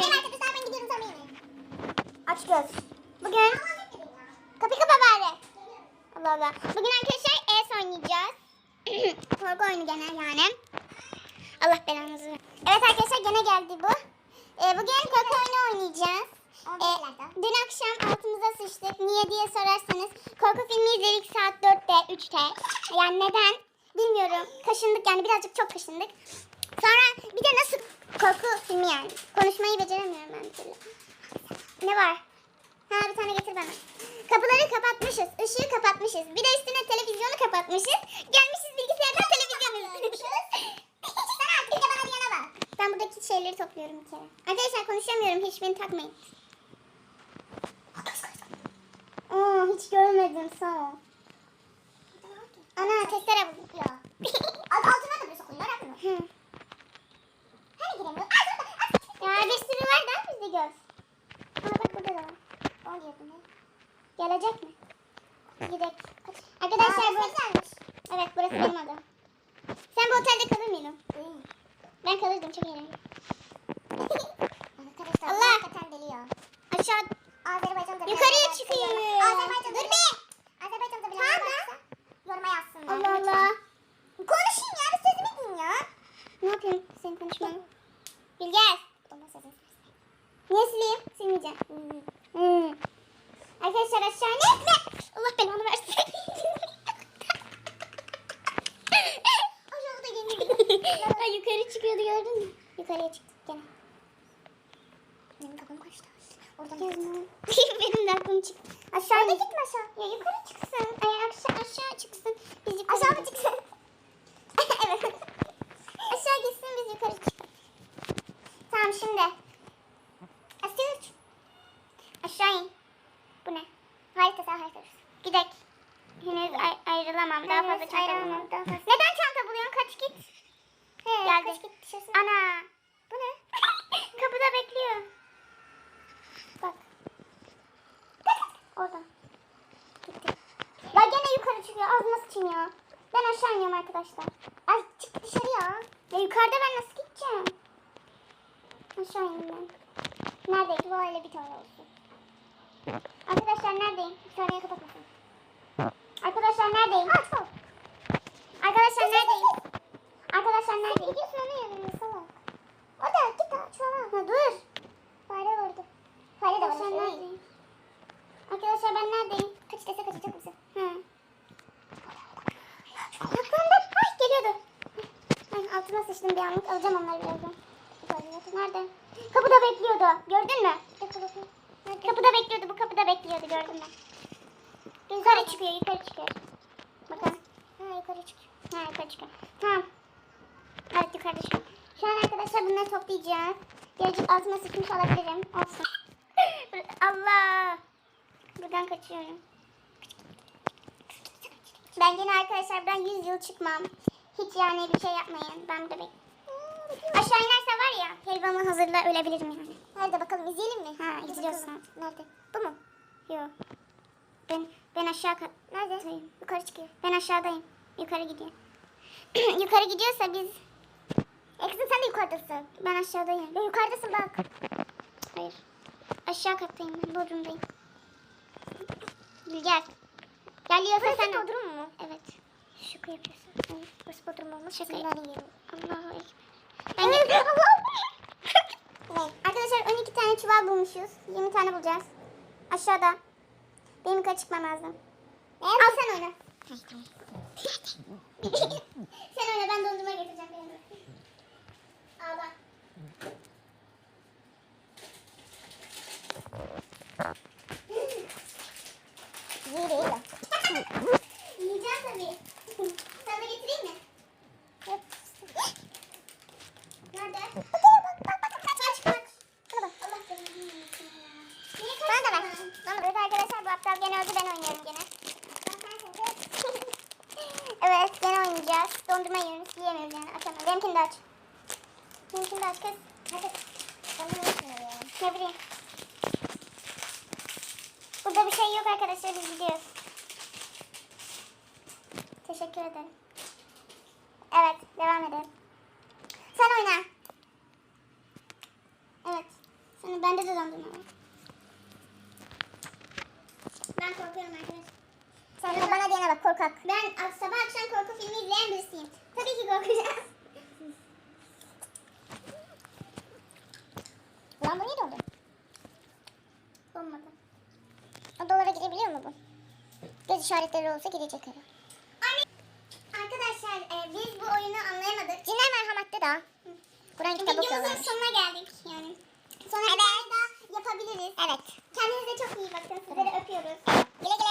Merhaba arkadaşlar ben gidiyorum sonra yemeğe. Aç göz. Bugün kapı kapa bari. Allah Allah. Bugün arkadaşlar ES oynayacağız. Korku oyunu gene yani. Allah belanızı. Evet arkadaşlar gene geldi bu. Ee, bugün korku oyunu oynayacağız. Ee, dün akşam altımıza sıçtık. Niye diye sorarsanız korku filmi izledik saat 4'te 3'te. Yani neden bilmiyorum. Kaşındık yani birazcık çok kaşındık. Sonra bir de nasıl korku filmi yani. Konuşmayı beceremiyorum ben bir türlü. Ne var? Ha bir tane getir bana. Kapıları kapatmışız. ışığı kapatmışız. Bir de üstüne televizyonu kapatmışız. Gelmişiz bilgisayardan televizyon izlemişiz. Sen artık bir de bana. Ben buradaki şeyleri topluyorum bir kere. Arkadaşlar konuşamıyorum. Hiç beni takmayın. Oo, hiç görmedim sağ ol. Ana testere bulduk. Altına da bir sokuyor. Hı. Hani giremiyor? Ya bir sürü var da biz de gör. Aa bak burada da var. O diyorsun. Gelecek mi? Gidelim. Arkadaşlar burası Evet burası benim odam. Sen bu otelde kalır mıydın? Ben kalırdım çok eğlenceli. Arkadaşlar Allah. hakikaten deliyor. Aşağı. Azerbaycan'da Yukarıya çıkıyor. Azerbaycan'da Dur be. Azerbaycan'da bile tamam. yoruma yazsınlar. Allah Allah. Konuşayım ya bir sözümü ya. Ne yapayım senin konuşmanı? Bilgez. Niye sileyim? Silmeyeceğim. Hmm. Arkadaşlar aşağı ne? ne? Allah belanı versin. Aşağıda geliyor. Ha, yukarı çıkıyordu gördün mü? Yukarıya çıktık gene. Benim kafam kaçtı. Oradan gezme. Benim de aklım çıktı. Aşağı gitme aşağı. Ya yukarı çıksın. Ay aşağı, aşağı çıksın. Biz yukarı aşağı mı çıksın? evet. aşağı gitsin biz yukarı çıkalım. Tamam şimdi. Asil. Aşağı in. Bu ne? Harita sen harita. Gidek. Henüz ay- ayrılamam. Daha fazla çanta bulamam. Neden çanta buluyorsun? Kaç git. He, Geldi. Kaç git dışarısı. Ana. Bu ne? Kapıda bekliyor. Bak. Orada. Gitti. Ya gene yukarı çıkıyor. Ağzıma sıçayım ya. Ben aşağı iniyorum arkadaşlar. Ay çık dışarıya. Ya yukarıda ben nasıl gideceğim? Aşağı ineyim ben. Neredeydi? Böyle bir tane olsun. Arkadaşlar neredeyim? Bir saniye kapatmasın. Arkadaşlar neredeyim? Aç. Arkadaşlar neredeyim? Arkadaşlar neredeyim? Gidiyorsun onun yanına salak. O da git aç falan. Ha dur. Fare vurdu. Fare de var. Arkadaşlar neredeyim? Arkadaşlar ben neredeyim? Kaç dese kaçacak mısın? Hı. Yakında. Ay geliyordu. Ay altıma sıçtım bir anlık. Alacağım onları birazdan. Nerede? Kapıda bekliyordu. Gördün mü? Kapıda bekliyordu. Bu kapıda bekliyordu. Gördün mü? Yukarı çıkıyor. Yukarı çıkıyor. Bakın. Ha yukarı çıkıyor. Ha yukarı çıkıyor. Tamam. Evet yukarıda çıkıyor. Şu an arkadaşlar bunları toplayacağız. Birazcık altıma sıkmış olabilirim. Olsun. Allah. Buradan kaçıyorum. Ben yine arkadaşlar ben 100 yıl çıkmam. Hiç yani bir şey yapmayın. Ben burada bek. Aşağı inerse var ya helvamı hazırla ölebilirim yani. Nerede bakalım izleyelim mi? Ha izliyorsun. Nerede? Bu mu? Yok. Ben ben aşağı. Nerede? Yukarı çıkıyor. Ben aşağıdayım. Yukarı gidiyor. yukarı gidiyorsa biz. E kızım sen de yukarıdasın. Ben aşağıdayım. Ya yukarıdasın bak. Hayır. Aşağı kattayım ben. Bodrumdayım. Gel. Geliyorsa Burası sen. Bodrum mu? Evet. Şaka yapıyorsun. Evet. Burası Bodrum olmuş. Şaka Şaka yap- yerim. Allahu Ekber. Ben evet. Arkadaşlar 12 tane çuval bulmuşuz. 20 tane bulacağız. Aşağıda. Benim yukarı çıkmam lazım. Al sen oyna. sen oyna ben dondurma getireceğim. Benim. Al bak. İyi değil de. Yiyeceğim tabii. Sana getireyim mi? Yok. Nerede? Kaç kaç. Buna bak. Allah belanı versin ya. Niye Bana da ver. kaçtın? Bana da ver aptal gene öldü. Ben oynuyorum gene. evet gene oynayacağız. Dondurma yiyoruz. Yiyemiyoruz yani. Açamıyorum. Benimkini de aç. Benimkini de aç kız. Hadi. Ben bunu yapmıyorum ya. Ne bileyim. Burada bir şey yok arkadaşlar. Biz gidiyoruz. Teşekkür ederim. Evet. Devam edelim. Sen oyna. Evet. Ay bende de dondurma var. Ben korkuyorum arkadaşlar. Sen de bana diyene bak korkak. Ben sabah akşam korku filmi izleyen birisiyim. Tabii ki korkacağım. Ulan bu niye dondu? Olmadı. O dolara girebiliyor mu bu? Göz işaretleri olsa girecek herhalde. Anne. Arkadaşlar e, biz bu oyunu anlayamadık. Cinler merhametli da. Kur'an kitabı Videomuzun okuyorlarmış. sonuna geldik yani. Sonra Evet. da yapabiliriz. Evet. Kendinize çok iyi bakın. Sizleri öpüyoruz. Güle güle.